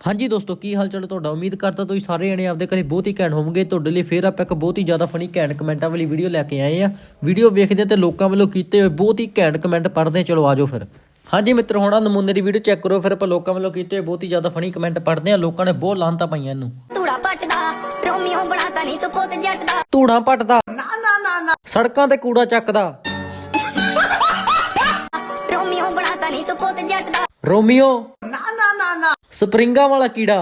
ਹਾਂਜੀ ਦੋਸਤੋ ਕੀ ਹਾਲ ਚਾਲ ਤੁਹਾਡਾ? ਉਮੀਦ ਕਰਦਾ ਤੁਸੀਂ ਸਾਰੇ ਜਣੇ ਆਪਦੇ ਘਰੇ ਬਹੁਤ ਹੀ ਘੈਂਟ ਹੋਵੋਗੇ। ਤੁਹਾਡੇ ਲਈ ਫੇਰ ਆਪਾਂ ਇੱਕ ਬਹੁਤ ਹੀ ਜ਼ਿਆਦਾ ਫਨੀ ਘੈਂਟ ਕਮੈਂਟਾਂ ਵਾਲੀ ਵੀਡੀਓ ਲੈ ਕੇ ਆਏ ਆ ਵੀਡੀਓ ਵੇਖਦੇ ਤੇ ਲੋਕਾਂ ਵੱਲੋਂ ਕੀਤੇ ਹੋਏ ਬਹੁਤ ਹੀ ਘੈਂਟ ਕਮੈਂਟ ਪੜ੍ਹਦੇ। ਚਲੋ ਆਜੋ ਫਿਰ। ਹਾਂਜੀ ਮਿੱਤਰ ਹੁਣ ਨਮੂਨੇ ਦੀ ਵੀਡੀਓ ਚੈੱਕ ਕਰੋ। ਫਿਰ ਆਪਾਂ ਲੋਕਾਂ ਵੱਲੋਂ ਕੀਤੇ ਹੋਏ ਬਹੁਤ ਹੀ ਜ਼ਿਆਦਾ ਫਨੀ ਕਮੈਂਟ ਪੜ੍ਹਦੇ ਆ ਲੋਕਾਂ ਨੇ ਬਹੁਤ ਲਾਂਤਾ ਪਾਈਆਂ ਇਹਨੂੰ। ਧੂੜਾ ਪੱਟਦਾ ਰੋਮੀਓ ਬਣਾਤਾ ਨਹੀਂ ਤੂੰ ਪੁੱਤ ਜੱਟ ਦਾ ਧੂੜਾਂ ਪੱਟਦਾ। ਨਾ ਨਾ ਨਾ ਨਾ। ਸੜਕਾਂ ਤੇ ਕੂੜਾ ਚੱਕਦਾ। ਰੋਮੀਓ ਬਣਾਤਾ ਨਹੀਂ ਤੂੰ ਪੁੱਤ ਜੱਟ ਦਾ ਰੋਮੀਓ। ਨਾ ਨਾ ਨਾ ਨਾ। ਸਪਰਿੰਗਾਂ ਵਾਲਾ ਕੀੜਾ।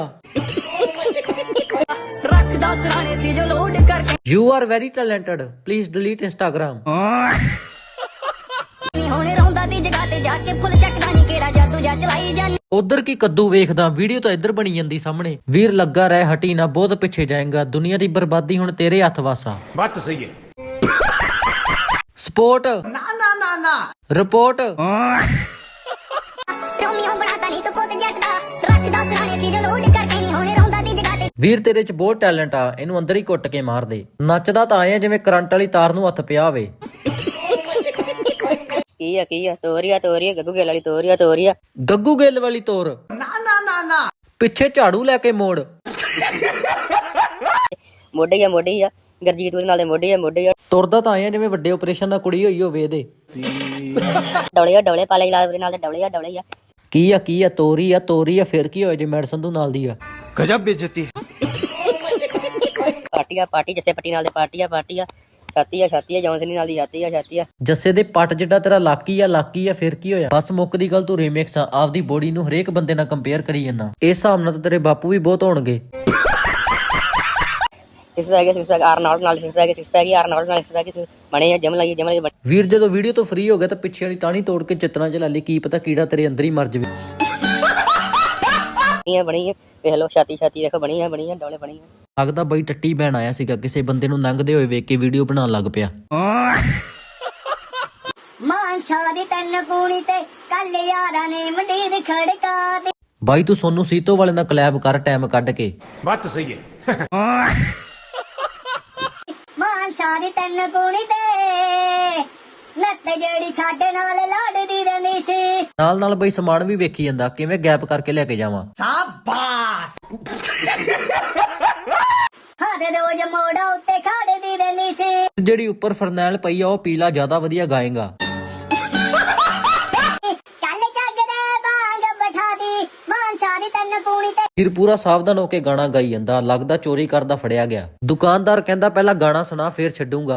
ਰੱਖਦਾ ਸਰਾਣੇ ਸੀ ਜੋ ਲੋਡ ਕਰਕੇ। You are very talented please delete Instagram ਨਹੀਂ ਹੁਣ ਰੌਂਦਾ ਦੀ ਜਗ੍ਹਾ ਤੇ ਜਾ ਕੇ ਫੁੱਲ ਚੱਕਦਾ ਨਹੀਂ ਕਿਹੜਾ ਜਾਦੂ ਜਾਂ ਚਲਾਈ ਜਾਨੀ ਉਧਰ ਕੀ ਕੱਦੂ ਵੇਖਦਾ? ਵੀਡੀਓ ਤਾਂ ਇੱਧਰ ਬਣੀ ਜਾਂਦੀ ਸਾਹਮਣੇ। ਵੀਰ ਲੱਗਾ ਰਹਿ ਹਟੀ ਨਾ ਬਹੁਤ ਪਿੱਛੇ ਜਾਏਗਾ। ਦੁਨੀਆ ਦੀ ਬਰਬਾਦੀ ਹੁਣ ਤੇਰੇ ਹੱਥ ਵਾਸਾ। ਬਾਤ ਸਹੀ ਹੈ। ਸਪੋਰਟ। ਨਾ ਨਾ ਨਾ ਨਾ। ਰਿਪੋਰਟ। ਰੋਮੀਓ ਬਣਾਤਾ ਨਹੀਂ ਤੂੰ ਪੁੱਤ ਜੱਟ ਦਾ ਰੱਖਦਾ ਸਰਾਣੇ ਸੀ ਜੋ ਲੋਡ ਕਰਕੇ ਨਹੀਂ ਹੁਣ ਰੌਂਦਾ ਦੀ ਜਗ੍ਹਾ ਤੇ। ਵੀਰ ਤੇਰੇ 'ਚ ਬਹੁਤ ਟੈਲੈਂਟ ਆ ਇਹਨੂੰ ਅੰਦਰ ਹੀ ਕੁੱਟ ਕੇ ਮਾਰ ਦੇ। ਨੱਚਦਾ ਤਾਂ ਆਏ ਜਿਵੇਂ ਕਰੰਟ ਵਾਲੀ ਤਾਰ ਨੂੰ ਹੱਥ ਪਿਆ ਹੋਵੇ। ਕੀ ਆ ਕੀ ਆ? ਤੋਰੀਆ ਤੋਰੀਆ ਗੱਗੂ ਗੇਲ ਵਾਲੀ ਤੋਰੀਆ ਤੋਰੀਆ ਗੱਗੂ ਗਿੱਲ ਵਾਲੀ ਤੋਰ। ਨਾ ਨਾ ਨਾ ਨਾ। ਪਿੱਛੇ ਝਾੜੂ ਲੈ ਕੇ ਮੋੜ। ਮੋਢੇ ਆ ਮੋਢੇ ਆ। ਗਰਜੀਤ ਉਹਦੇ ਨਾਲ ਦੇ ਮੋਢੇ ਆ ਮੋਢੇ ਆ। ਤੁਰਦਾ ਤਾਂ ਆਏ ਆ ਜਿਵੇਂ ਵੱਡੇ ਆਪਰੇਸ਼ਨ ਨਾਲ ਕੁੜੀ ਹੋਈ ਹੋਵੇ ਇਹਦੇ। ਡੌਲੇ ਆ ਡੌਲੇ ਪਾਲੇ ਲਾਲ ਉਹਦੇ ਨਾਲ ਦੇ ਡੌਲੇ ਆ ਡੌਲੇ ਆ। ਕੀ ਆ ਕੀ ਆ ਤੋਰੀ ਆ ਤੋਰੀ ਆ ਫਿਰ ਕੀ ਹੋਏ ਜੇ ਮੈਡੀਸਨ ਤੂੰ ਨਾਲ ਦੀ ਆ? ਗਜਬ ਬੇਇੱਜ਼ਤੀ। ਪਾਰਟੀ ਆ ਪਾਰਟੀ ਜੱਸੇ ਪੱਟੀ ਨਾਲ ਦੇ ਪਾਰਟੀ ਆ ਪਾਰਟੀ ਆ। ਛਾਤੀ ਆ ਛਾਤੀ ਆ ਜੌਨਸਨੀ ਨਾਲ ਦੀ ਛਾਤੀ ਆ ਛਾਤੀ ਆ। ਜੱਸੇ ਦੇ ਪੱਟ ਜਿੱਡਾ ਤੇਰਾ ਲਾਕੀ ਆ ਲਾਕੀ ਆ ਫਿਰ ਕੀ ਹੋਇਆ? ਬਸ ਮੁੱਕਦੀ ਗੱਲ ਤੂੰ ਰੀਮਿਕਸ ਆ ਆਪਦੀ ਬੋਡੀ ਨੂੰ ਹਰੇਕ ਬੰਦੇ ਨਾਲ ਕੰਪੇਅਰ ਕਰੀ ਜਾਂਦਾ। ਇਸ ਹਿਸਾਬ ਨਾਲ ਤਾਂ ਤੇਰੇ ਬਾਪੂ ਵੀ ਬਹੁਤ ਹੋਣਗੇ। ਸਿਕਸ ਪੈਕ ਸਿਕਸ ਪੈਕ ਆਰ ਨਾਲ ਨਾਲ ਸਿਕਸ ਪੈਕ ਸਿਕਸ ਪੈਕ ਆਰ ਨਾਲ ਨਾਲ ਸਿਕਸ ਪੈਕ ਬਣੇ ਆ ਜਿਮ ਲਾਈਏ ਜਿਮ ਲਾਈਏ ਬਣੇ। ਵੀਰ ਜਦੋਂ ਵੀਡੀਓ ਤੋਂ ਫ੍ਰੀ ਹੋ ਗਿਆ ਤਾਂ ਪਿੱਛੇ ਵਾਲੀ ਤਾਣੀ ਤੋੜ ਕੇ ਚਿੱਤਰਾਂ ਚ ਲੈ ਲਈ ਕੀ ਪਤਾ ਕੀੜਾ ਤੇਰੇ ਅੰਦਰ ਹੀ ਮਰ ਜਾਵੇ। ਆ ਬਣੀ ਆ ਵੇਖ ਲਓ ਛਾਤੀ ਛਾਤੀ ਦੇਖੋ ਬਣੀ ਆ ਬਣੀ ਆ ਡੌਲੇ ਬਣੀ ਆ। ਲੱਗਦਾ ਬਈ ਟੱਟੀ ਬੈਣ ਆਇਆ ਸੀਗਾ ਕਿਸੇ ਬੰਦੇ ਨੂੰ ਲੰਘਦੇ ਹੋਏ ਵੇਖ ਕੇ ਵੀਡੀਓ ਬਣਾਉਣ ਲੱਗ ਪਿਆ। ਮਾਂਛਾ ਦੀ ਤਨ ਕੂਣੀ ਤੇ ਕੱਲ ਯਾਰਾਂ ਨੇ ਮੰਡੀਰ ਖੜਕਾ ਤੇ ਬਾਈ ਤੂੰ ਸੋਨੂੰ ਸੀਤੋ ਵਾਲੇ ਨਾਲ ਕਲੈਬ ਕਰ ਟਾਈਮ ਕੱਢ ਕੇ। ਬਾਤ ਸਹੀ ਹੈ। ਮਾਂਛਾ ਦੀ ਤਨ ਕੂਣੀ ਤੇ। ਨੱਤ ਜਿਹੜੀ ਛਾਡੇ ਨਾਲ ਲਾੜਦੀ ਰਹਿੰਦੀ ਸੀ। ਨਾਲ ਨਾਲ ਬਈ ਸਮਾਨ ਵੀ ਵੇਖੀ ਜਾਂਦਾ ਕਿਵੇਂ ਗੈਪ ਕਰਕੇ ਲੈ ਕੇ ਜਾਵਾਂ? ਹੱਥ ਦੇ ਉਹ ਜਮੋੜਾ ਉੱਤੇ ਖੜਦੀ ਰਹਿੰਦੀ ਸੀ। ਜਿਹੜੀ ਉੱਪਰ ਫਰਨੈਲ ਪਈ ਆ ਉਹ ਪੀਲਾ ਜ਼ਿਆਦਾ ਵਧੀਆ ਗਾਏਗਾ। ਵੀਰ ਪੂਰਾ ਸਾਵਧਾਨ ਹੋ ਕੇ ਗਾਣਾ ਗਾਈ ਜਾਂਦਾ। ਲੱਗਦਾ ਚੋਰੀ ਕਰਦਾ ਫੜਿਆ ਗਿਆ। ਦੁਕਾਨਦਾਰ ਕਹਿੰਦਾ ਪਹਿਲਾਂ ਗਾਣਾ ਸੁਣਾ ਫੇਰ ਛੱਡੂੰਗਾ।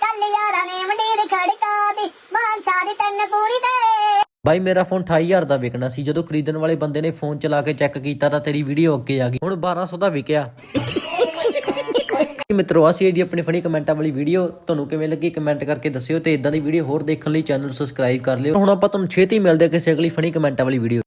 ਕੱਲ ਯਾਰਾਂ ਨੇ ਮੰਡੀਰ ਖੜਕਾ ਦੀ ਮਾਂਛਾ ਦੀ ਤਨ ਕੂਣੀ ਤੇ। ਬਾਈ ਮੇਰਾ ਫੋਨ 28000 ਦਾ ਵਿਕਣਾ ਸੀ। ਜਦੋਂ ਖਰੀਦਣ ਵਾਲੇ ਬੰਦੇ ਨੇ ਫੋਨ ਚਲਾ ਕੇ ਚੈੱਕ ਕੀਤਾ ਤਾਂ ਤੇਰੀ ਵੀਡੀਓ ਅੱਗੇ ਆ ਗਈ। ਹੁਣ 1200 ਦਾ ਵਿਕਿਆ। ਮਿੱਤਰੋ ਅਸੀਂ ਜੀ ਆਪਣੀ ਫਨੀ ਕਮੈਂਟਾਂ ਵਾਲੀ ਵੀਡੀਓ ਤੁਹਾਨੂੰ ਕਿਵੇਂ ਲੱਗੀ ਕਮੈਂਟ ਕਰਕੇ ਦੱਸਿਓ ਤੇ ਇਦਾਂ ਦੀ ਵੀਡੀਓ ਹੋਰ ਦੇਖਣ ਲਈ ਚੈਨਲ ਨੂੰ ਸਬਸਕ੍ਰਾਈਬ ਕਰ ਲਿਓ। ਹੁਣ ਆਪਾਂ ਤੁਹਾਨੂੰ ਛੇਤੀ ਮਿਲਦੇ ਕਿਸੇ ਅਗਲੀ ਫਨੀ ਕਮੈਂਟਾਂ ਵਾਲੀ ਵੀਡੀਓ